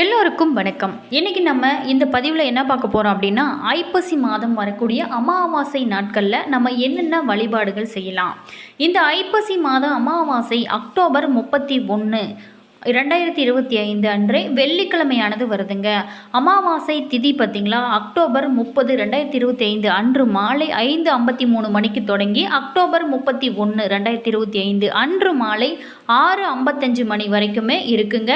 எல்லோருக்கும் வணக்கம். இன்றைக்கி நம்ம இந்த பதிவில் என்ன பார்க்க போகிறோம் அப்படின்னா ஐப்பசி மாதம் வரக்கூடிய அமாவாசை நாட்களில் நம்ம என்னென்ன வழிபாடுகள் செய்யலாம். இந்த ஐப்பசி மாதம் அமாவாசை அக்டோபர் முப்பத்தி ஒன்று இரண்டாயிரத்தி இருபத்தி ஐந்து அன்று வெள்ளிக்கிழமையானது வருதுங்க. அமாவாசை திதி பார்த்திங்களா? அக்டோபர் முப்பது ரெண்டாயிரத்தி இருபத்தி ஐந்து அன்று மாலை ஐந்து ஐம்பத்தி மூணு மணிக்கு தொடங்கி அக்டோபர் முப்பத்தி ஒன்று ரெண்டாயிரத்தி இருபத்தி ஐந்து அன்று மாலை ஆறு ஐம்பத்தஞ்சு மணி வரைக்குமே இருக்குங்க.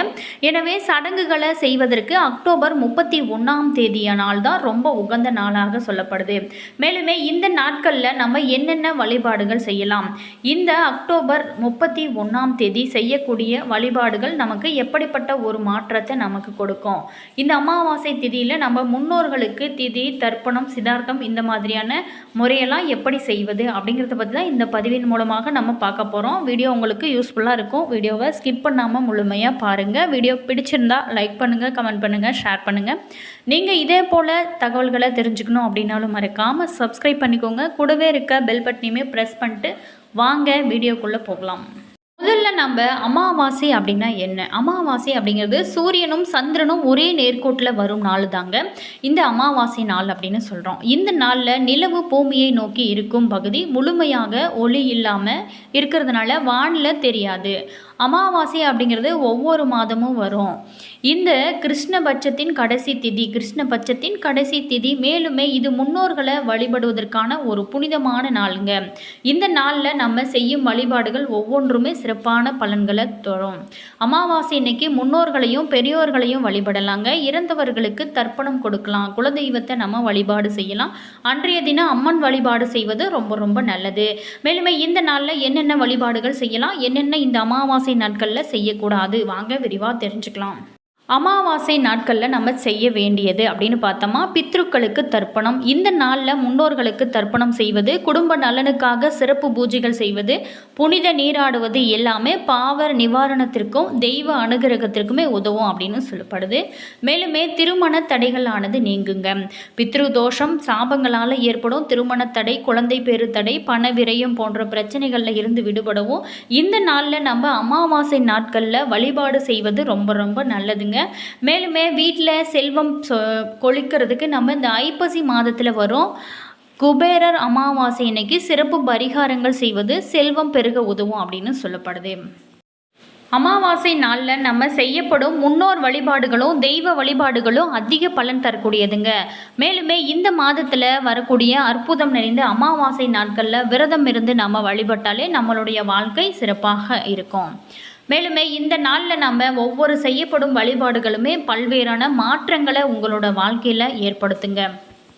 எனவே சடங்குகளை செய்வதற்கு அக்டோபர் முப்பத்தி ஒன்றாம் தேதிய நாள் தான் ரொம்ப உகந்த நாளாக சொல்லப்படுது. மேலுமே இந்த நாட்களில் நம்ம என்னென்ன வழிபாடுகள் செய்யலாம்? இந்த அக்டோபர் முப்பத்தி ஒன்றாம் தேதி செய்யக்கூடிய வழிபாடுகள் நமக்கு எப்படிப்பட்ட ஒரு மாற்றத்தை நமக்கு கொடுக்கும்? இந்த அமாவாசை திதியில் நம்ம முன்னோர்களுக்கு திதி தர்ப்பணம் சிதார்த்தம் இந்த மாதிரியான முறையெல்லாம் எப்படி செய்வது அப்படிங்கிறத பற்றி தான் இந்த பதிவின் மூலமாக நம்ம பார்க்க போகிறோம் வீடியோ உங்களுக்கு யூஸ்ஃபுல்லாக இருக்கும். வீடியோவை ஸ்கிப் பண்ணாமல் முழுமையாக பாருங்கள் வீடியோ பிடிச்சிருந்தா லைக் பண்ணுங்கள் கமெண்ட் பண்ணுங்கள் ஷேர் பண்ணுங்கள் நீங்கள் இதே போல் தகவல்களை தெரிஞ்சுக்கணும் அப்படின்னாலும் மறக்காமல் சப்ஸ்கிரைப் பண்ணிக்கோங்க. கூடவே இருக்க பெல் பட்டனையுமே ப்ரெஸ் பண்ணிட்டு வாங்க வீடியோக்குள்ளே போகலாம். முதல்ல நம்ம அமாவாசை அப்படின்னா என்ன? அமாவாசை அப்படிங்கிறது சூரியனும் சந்திரனும் ஒரே நேர்கோட்டில் வரும் நாள் தாங்க இந்த அமாவாசை நாள் அப்படின்னு சொல்கிறோம் இந்த நாளில் நிலவு பூமியை நோக்கி இருக்கும் பகுதி முழுமையாக ஒளி இல்லாமல் இருக்கிறதுனால வானில் தெரியாது. அமாவாசை அப்படிங்கிறது ஒவ்வொரு மாதமும் வரும். இந்த கிருஷ்ணபட்சத்தின் கடைசி திதி கிருஷ்ணபட்சத்தின் கடைசி திதி மேலுமே இது முன்னோர்களை வழிபடுவதற்கான ஒரு புனிதமான நாளுங்க. இந்த நாளில் நம்ம செய்யும் வழிபாடுகள் ஒவ்வொன்றுமே சிறப்பான பலன்களை தரும். அமாவாசை இன்னைக்கு முன்னோர்களையும் பெரியோர்களையும் வழிபடலாங்க. இறந்தவர்களுக்கு தர்ப்பணம் கொடுக்கலாம். குலதெய்வத்தை நம்ம வழிபாடு செய்யலாம். அன்றைய தினம் அம்மன் வழிபாடு செய்வது ரொம்ப ரொம்ப நல்லது. மேலுமே இந்த நாளில் என்னென்ன வழிபாடுகள் செய்யலாம்? என்னென்ன இந்த அமாவாசை நாட்களில் செய்யக்கூடாது. வாங்க விரிவாக தெரிஞ்சுக்கலாம். அமாவாசை நாட்களில் நம்ம செய்ய வேண்டியது அப்படின்னு பார்த்தோமா? பித்ருக்களுக்கு தர்ப்பணம். இந்த நாளில் முன்னோர்களுக்கு தர்ப்பணம் செய்வது குடும்ப நலனுக்காக சிறப்பு பூஜைகள் செய்வது புனித நீராடுவது எல்லாமே பாவ நிவாரணத்திற்கும் தெய்வ அனுகிரகத்திற்குமே உதவும் அப்படின்னு சொல்லப்படுது. மேலுமே திருமண தடைகளானது நீங்குங்க. பித்ரு தோஷம் சாபங்களால் ஏற்படும் திருமண தடை குழந்தை பேரு தடை பண விரயம் போன்ற பிரச்சனைகளில் இருந்து விடுபடவும் இந்த நாளில் நம்ம அமாவாசை நாட்களில் வழிபாடு செய்வது ரொம்ப ரொம்ப நல்லதுங்க. மேலுமே வீட்டில் செல்வம் சொ கொளிக்கிறதுக்கு நம்ம இந்த ஐப்பசி மாதத்தில் வரும். குபேரர் அமாவாசை இன்னைக்கு சிறப்பு பரிகாரங்கள் செய்வது செல்வம் பெருக உதவும் அப்படின்னு சொல்லப்படுது. அமாவாசை நாளில் நம்ம செய்யப்படும் முன்னோர் வழிபாடுகளும் தெய்வ வழிபாடுகளும் அதிக பலன் தரக்கூடியதுங்க. மேலுமே இந்த மாதத்தில் வரக்கூடிய அற்புதம் நிறைந்த அமாவாசை நாட்களில் விரதம் இருந்து நம்ம வழிபட்டாலே நம்மளுடைய வாழ்க்கை சிறப்பாக இருக்கும். மேலுமே இந்த நாளில் நம்ம ஒவ்வொரு செய்யப்படும் வழிபாடுகளுமே பல்வேறான மாற்றங்களை உங்களோட வாழ்க்கையில் ஏற்படுத்துங்க.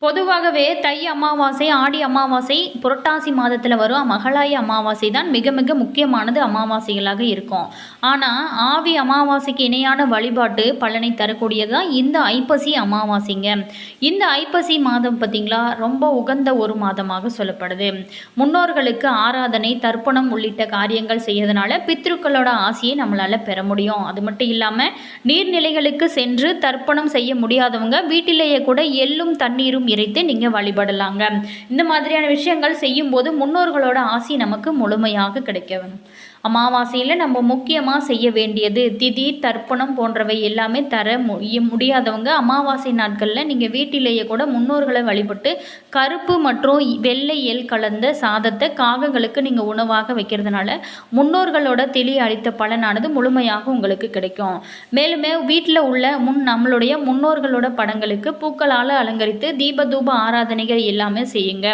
பொதுவாகவே தை அமாவாசை ஆடி அமாவாசை புரட்டாசி மாதத்தில் வரும். மகளாய அமாவாசை தான் மிக மிக முக்கியமானது அமாவாசைகளாக இருக்கும். ஆனால் ஆவி அமாவாசைக்கு இணையான வழிபாட்டு பலனை தரக்கூடியது தான் இந்த ஐப்பசி அமாவாசைங்க. இந்த ஐப்பசி மாதம் பார்த்திங்களா ரொம்ப உகந்த ஒரு மாதமாக சொல்லப்படுது. முன்னோர்களுக்கு ஆராதனை தர்ப்பணம் உள்ளிட்ட காரியங்கள் செய்யறதுனால பித்ருக்களோட ஆசையை நம்மளால் பெற முடியும். அது மட்டும் இல்லாமல் நீர்நிலைகளுக்கு சென்று தர்ப்பணம் செய்ய முடியாதவங்க வீட்டிலேயே கூட எள்ளும் தண்ணீரும் இறைத்து நீங்கள் வழிபடலாங்க. இந்த மாதிரியான விஷயங்கள் செய்யும்போது முன்னோர்களோட ஆசி நமக்கு முழுமையாக கிடைக்க வேணும். அமாவாசையில் நம்ம முக்கியமாக செய்ய வேண்டியது திதி தர்ப்பணம் போன்றவை எல்லாமே தர முடிய முடியாதவங்க அமாவாசை நாட்களில் நீங்கள் வீட்டிலேயே கூட முன்னோர்களை வழிபட்டு கருப்பு மற்றும் வெள்ளை எல் கலந்த சாதத்தை காகங்களுக்கு நீங்கள் உணவாக வைக்கிறதுனால முன்னோர்களோட தெளி அளித்த பலனானது முழுமையாக உங்களுக்கு கிடைக்கும். மேலுமே வீட்டில் உள்ள முன் நம்மளுடைய முன்னோர்களோட படங்களுக்கு பூக்களால் அலங்கரித்து தீபதூப ஆராதனைகள் எல்லாமே செய்யுங்க.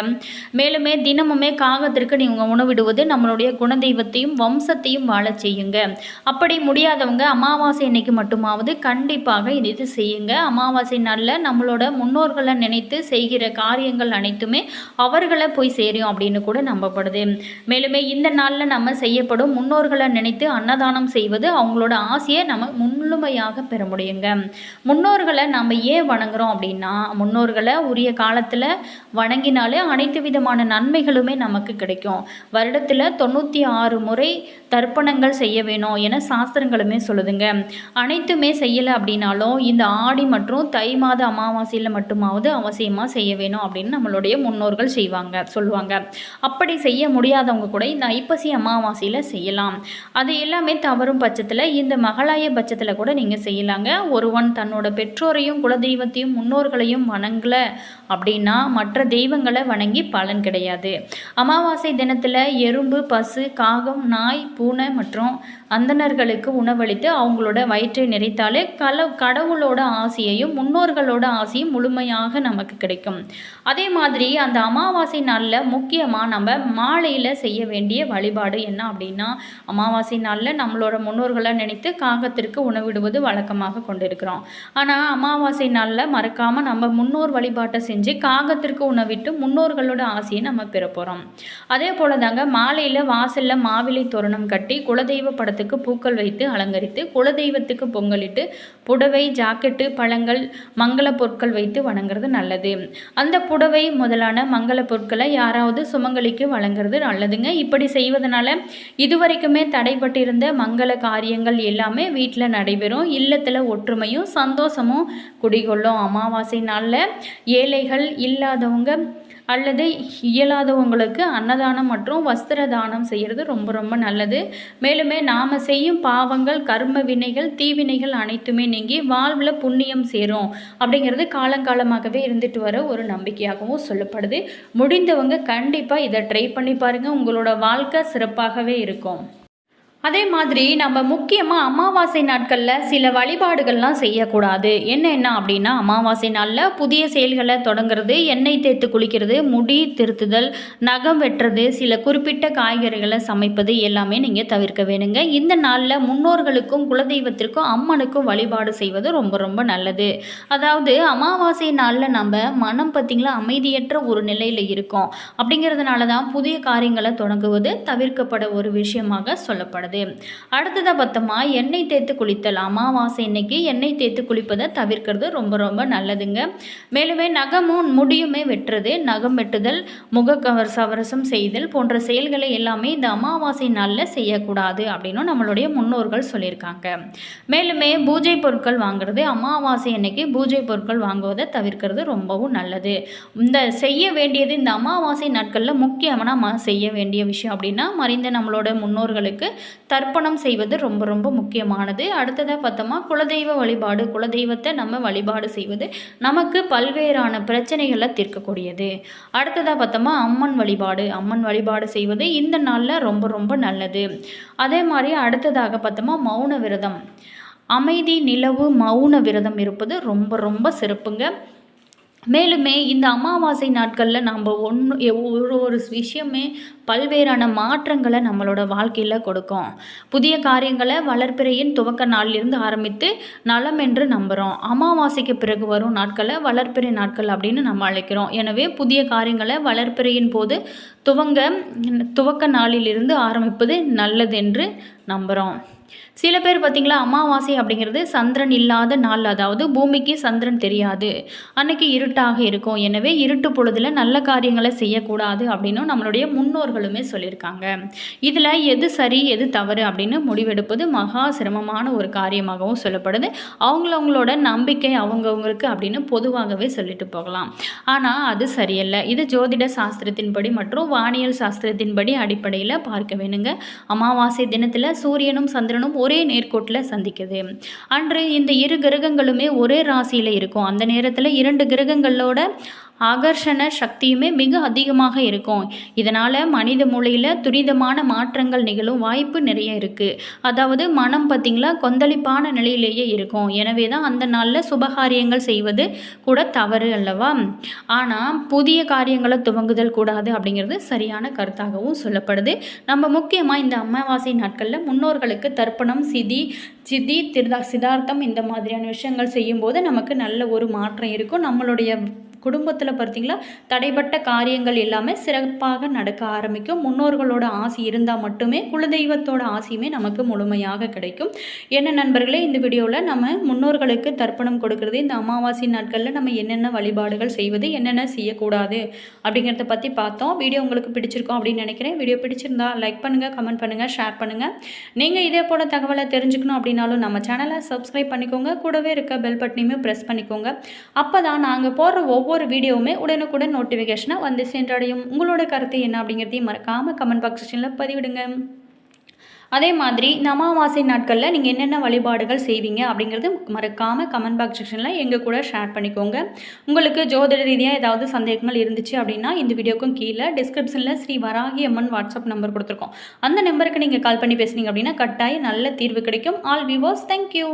மேலுமே தினமுமே காகத்திற்கு நீங்கள் உணவிடுவது நம்மளுடைய குணதெய்வத்தையும் வம் வம்சத்தையும் வாழச் செய்யுங்க. அப்படி முடியாதவங்க அமாவாசை இன்னைக்கு மட்டுமாவது கண்டிப்பாக இது செய்யுங்க. அமாவாசை நாளில் நம்மளோட முன்னோர்களை நினைத்து செய்கிற காரியங்கள் அனைத்துமே அவர்களை போய் சேரும் அப்படின்னு கூட நம்பப்படுது. மேலுமே இந்த நாளில் நம்ம செய்யப்படும் முன்னோர்களை நினைத்து அன்னதானம் செய்வது அவங்களோட ஆசையை நம்ம முழுமையாக பெற முடியுங்க. முன்னோர்களை நம்ம ஏன் வணங்குறோம் அப்படின்னா முன்னோர்களை உரிய காலத்தில் வணங்கினாலே அனைத்து விதமான நன்மைகளுமே நமக்கு கிடைக்கும். வருடத்தில் தொண்ணூற்றி ஆறு முறை தர்ப்பணங்கள் செய்ய வேணும் என சாஸ்திரங்களுமே சொல்லுதுங்க. அனைத்துமே செய்யலை அப்படின்னாலும் இந்த ஆடி மற்றும் தை மாத அமாவாசையில் மட்டுமாவது அவசியமாக செய்ய வேணும் அப்படின்னு நம்மளுடைய முன்னோர்கள் செய்வாங்க சொல்லுவாங்க. அப்படி செய்ய முடியாதவங்க கூட இந்த ஐப்பசி அமாவாசையில் செய்யலாம். அது எல்லாமே தவறும் பட்சத்தில் இந்த மகளாய பட்சத்தில் கூட நீங்கள் செய்யலாங்க. ஒருவன் தன்னோட பெற்றோரையும் குலதெய்வத்தையும் முன்னோர்களையும் வணங்கலை அப்படின்னா மற்ற தெய்வங்களை வணங்கி பலன் கிடையாது. அமாவாசை தினத்தில் எறும்பு பசு காகம் நாய் பூனை மற்றும் அந்தணர்களுக்கு உணவளித்து அவங்களோட வயிற்றை நிறைத்தாலே கல கடவுளோட ஆசையையும் முன்னோர்களோட ஆசையும் முழுமையாக நமக்கு கிடைக்கும். அதே மாதிரி அந்த அமாவாசை நாளில் முக்கியமாக நம்ம மாலையில் செய்ய வேண்டிய வழிபாடு என்ன அப்படின்னா அமாவாசை நாளில் நம்மளோட முன்னோர்களை நினைத்து காகத்திற்கு உணவிடுவது வழக்கமாக கொண்டிருக்கிறோம். ஆனால் அமாவாசை நாளில் மறக்காமல் நம்ம முன்னோர் வழிபாட்டை செஞ்சு காகத்திற்கு உணவிட்டு முன்னோர்களோட ஆசையை நம்ம பெற போகிறோம் அதே போல் தாங்க மாலையில் வாசலில் மாவிலை தோரணம் கட்டி குலதெய்வ படத்துக்கு பூக்கள் வைத்து அலங்கரித்து குலதெய்வத்துக்கு பொங்கலிட்டு புடவை ஜாக்கெட்டு பழங்கள் மங்கள பொருட்கள் வைத்து வணங்குறது நல்லது. அந்த புடவை முதலான மங்கள பொருட்களை யாராவது சுமங்கலிக்கு வழங்குறது நல்லதுங்க. இப்படி செய்வதனால இதுவரைக்குமே தடைப்பட்டிருந்த மங்கள காரியங்கள் எல்லாமே வீட்டில் நடைபெறும். இல்லத்தில் ஒற்றுமையும் சந்தோஷமும் குடிகொள்ளும். அமாவாசை நாளில் ஏழை ஏழைகள் இல்லாதவங்க அல்லது இயலாதவங்களுக்கு அன்னதானம் மற்றும் வஸ்திர தானம் செய்கிறது ரொம்ப ரொம்ப நல்லது. மேலுமே நாம் செய்யும் பாவங்கள் கர்ம வினைகள் தீவினைகள் அனைத்துமே நீங்கி வாழ்வில் புண்ணியம் சேரும் அப்படிங்கிறது காலங்காலமாகவே இருந்துட்டு வர ஒரு நம்பிக்கையாகவும் சொல்லப்படுது. முடிந்தவங்க கண்டிப்பாக இதை ட்ரை பண்ணி பாருங்கள் உங்களோட வாழ்க்கை சிறப்பாகவே இருக்கும். அதே மாதிரி நம்ம முக்கியமாக அமாவாசை நாட்களில் சில வழிபாடுகள்லாம் செய்யக்கூடாது. என்ன என்ன அப்படின்னா அமாவாசை நாளில் புதிய செயல்களை தொடங்குறது எண்ணெய் தேய்த்து குளிக்கிறது முடி திருத்துதல் நகம் வெட்டுறது சில குறிப்பிட்ட காய்கறிகளை சமைப்பது எல்லாமே நீங்கள் தவிர்க்க வேணுங்க. இந்த நாளில் முன்னோர்களுக்கும் குலதெய்வத்திற்கும் அம்மனுக்கும் வழிபாடு செய்வது ரொம்ப ரொம்ப நல்லது. அதாவது அமாவாசை நாளில் நம்ம மனம் பார்த்திங்களா அமைதியற்ற ஒரு நிலையில் இருக்கோம். அப்படிங்கிறதுனால தான் புதிய காரியங்களை தொடங்குவது தவிர்க்கப்பட ஒரு விஷயமாக சொல்லப்படுது. அடுத்ததாக பார்த்தோமா எண்ணெய் தேய்த்து குளித்தல். அமாவாசை இன்னைக்கு எண்ணெய் தேய்த்து குளிப்பதை தவிர்க்கிறது ரொம்ப ரொம்ப நல்லதுங்க. மேலுமே நகமும் முடியுமே வெட்டுறது நகம் வெட்டுதல் முகக்கவர் சவரசம் செய்தல் போன்ற செயல்களை எல்லாமே இந்த அமாவாசை நாளில் செய்யக்கூடாது அப்படின்னும் நம்மளுடைய முன்னோர்கள் சொல்லியிருக்காங்க. மேலுமே பூஜை பொருட்கள் வாங்குறது அமாவாசை அன்னைக்கு பூஜை பொருட்கள் வாங்குவதை தவிர்க்கிறது ரொம்பவும் நல்லது. இந்த செய்ய வேண்டியது இந்த அமாவாசை நாட்களில் முக்கியமான நம்ம செய்ய வேண்டிய விஷயம் அப்படின்னா மறைந்த நம்மளோட முன்னோர்களுக்கு தர்ப்பணம் செய்வது ரொம்ப ரொம்ப முக்கியமானது. அடுத்ததாக பார்த்தோமா குலதெய்வ வழிபாடு குலதெய்வத்தை நம்ம வழிபாடு செய்வது நமக்கு பல்வேறான பிரச்சனைகளை தீர்க்கக்கூடியது. அடுத்ததாக பார்த்தோமா அம்மன் வழிபாடு அம்மன் வழிபாடு செய்வது இந்த நாளில் ரொம்ப ரொம்ப நல்லது. அதே மாதிரி அடுத்ததாக பார்த்தோமா மௌன விரதம். அமைதி நிலவு மௌன விரதம் இருப்பது ரொம்ப ரொம்ப சிறப்புங்க. மேலுமே இந்த அமாவாசை நாட்களில் நம்ம ஒன்று ஒரு ஒரு விஷயமே பல்வேறான மாற்றங்களை நம்மளோட வாழ்க்கையில் கொடுக்கும். புதிய காரியங்களை வளர்ப்பிறையின் துவக்க நாளிலிருந்து ஆரம்பித்து நலம் என்று நம்புகிறோம் அமாவாசைக்கு பிறகு வரும் நாட்களை வளர்ப்பிறை நாட்கள் அப்படின்னு நம்ம அழைக்கிறோம். எனவே புதிய காரியங்களை வளர்ப்பிறையின் போது துவங்க துவக்க நாளிலிருந்து ஆரம்பிப்பது நல்லது என்று நம்புகிறோம் சில பேர் பார்த்திங்களா அமாவாசை அப்படிங்கிறது சந்திரன் இல்லாத நாள். அதாவது பூமிக்கு சந்திரன் தெரியாது. அன்னைக்கு இருட்டாக இருக்கும். எனவே இருட்டு பொழுதில் நல்ல காரியங்களை செய்யக்கூடாது அப்படின்னும் நம்மளுடைய முன்னோர்களுமே சொல்லியிருக்காங்க. இதில் எது சரி எது தவறு அப்படின்னு முடிவெடுப்பது மகா சிரமமான ஒரு காரியமாகவும் சொல்லப்படுது. அவங்களவங்களோட நம்பிக்கை அவங்கவுங்களுக்கு அப்படின்னு பொதுவாகவே சொல்லிட்டு போகலாம். ஆனால் அது சரியல்ல. இது ஜோதிட சாஸ்திரத்தின்படி மற்றும் வானியல் சாஸ்திரத்தின்படி அடிப்படையில் பார்க்க வேணுங்க. அமாவாசை தினத்தில் சூரியனும் சந்திரனும் ஒரே நேர்கோட்டில் சந்திக்குது. அன்று இந்த இரு கிரகங்களுமே ஒரே ராசியில் இருக்கும். அந்த நேரத்தில் இரண்டு கிரகங்களோட ஆகர்ஷண சக்தியுமே மிக அதிகமாக இருக்கும். இதனால் மனித மூளையில் துரிதமான மாற்றங்கள் நிகழும் வாய்ப்பு நிறைய இருக்குது அதாவது மனம் பார்த்திங்களா கொந்தளிப்பான நிலையிலேயே இருக்கும். எனவே தான் அந்த நாளில் சுபகாரியங்கள் செய்வது கூட தவறு அல்லவா? ஆனால் புதிய காரியங்களை துவங்குதல் கூடாது அப்படிங்கிறது சரியான கருத்தாகவும் சொல்லப்படுது. நம்ம முக்கியமாக இந்த அமாவாசை நாட்களில் முன்னோர்களுக்கு தர்ப்பணம் சிதி சிதி திருதா சிதார்த்தம் இந்த மாதிரியான விஷயங்கள் செய்யும்போது நமக்கு நல்ல ஒரு மாற்றம் இருக்கும். நம்மளுடைய குடும்பத்தில் பார்த்தீங்களா தடைப்பட்ட காரியங்கள் எல்லாமே சிறப்பாக நடக்க ஆரம்பிக்கும். முன்னோர்களோட ஆசி இருந்தால் மட்டுமே குலதெய்வத்தோட ஆசையுமே நமக்கு முழுமையாக கிடைக்கும். என்ன நண்பர்களே இந்த வீடியோவில் நம்ம முன்னோர்களுக்கு தர்ப்பணம் கொடுக்கறது இந்த அமாவாசை நாட்களில் நம்ம என்னென்ன வழிபாடுகள் செய்வது என்னென்ன செய்யக்கூடாது அப்படிங்கிறத பற்றி பார்த்தோம். வீடியோ உங்களுக்கு பிடிச்சிருக்கோம் அப்படின்னு நினைக்கிறேன். வீடியோ பிடிச்சிருந்தா லைக் பண்ணுங்கள் கமெண்ட் பண்ணுங்கள் ஷேர் பண்ணுங்கள் நீங்கள் இதே போல் தகவலை தெரிஞ்சுக்கணும் அப்படின்னாலும் நம்ம சேனலை சப்ஸ்கிரைப் பண்ணிக்கோங்க. கூடவே இருக்க பெல் பட்டனையுமே ப்ரெஸ் பண்ணிக்கோங்க. அப்போ தான் நாங்கள் போடுற ஒவ்வொரு வீடியோவுமே உடனுக்குடன் நோட்டிஃபிகேஷனாக வந்து சென்றடையும். உங்களோட கருத்து என்ன அப்படிங்கிறதையும் மறக்காமல் கமெண்ட் பாக்ஸ் செக்ஷனில் பதிவிடுங்க. அதே மாதிரி இந்த அமாவாசை நாட்களில் நீங்கள் என்னென்ன வழிபாடுகள் செய்வீங்க அப்படிங்கிறது மறக்காமல் கமெண்ட் பாக்ஸ் செக்ஷனில் எங்கள் கூட ஷேர் பண்ணிக்கோங்க. உங்களுக்கு ஜோதிட ரீதியாக ஏதாவது சந்தேகங்கள் இருந்துச்சு அப்படின்னா இந்த வீடியோக்கும் கீழே டிஸ்கிரிப்ஷனில் ஸ்ரீ வராகி அம்மன் வாட்ஸ்அப் நம்பர் கொடுத்துருக்கோம். அந்த நம்பருக்கு நீங்கள் கால் பண்ணி பேசுனீங்க அப்படின்னா கட்டாயம் நல்ல தீர்வு கிடைக்கும். All விவோஸ் thank you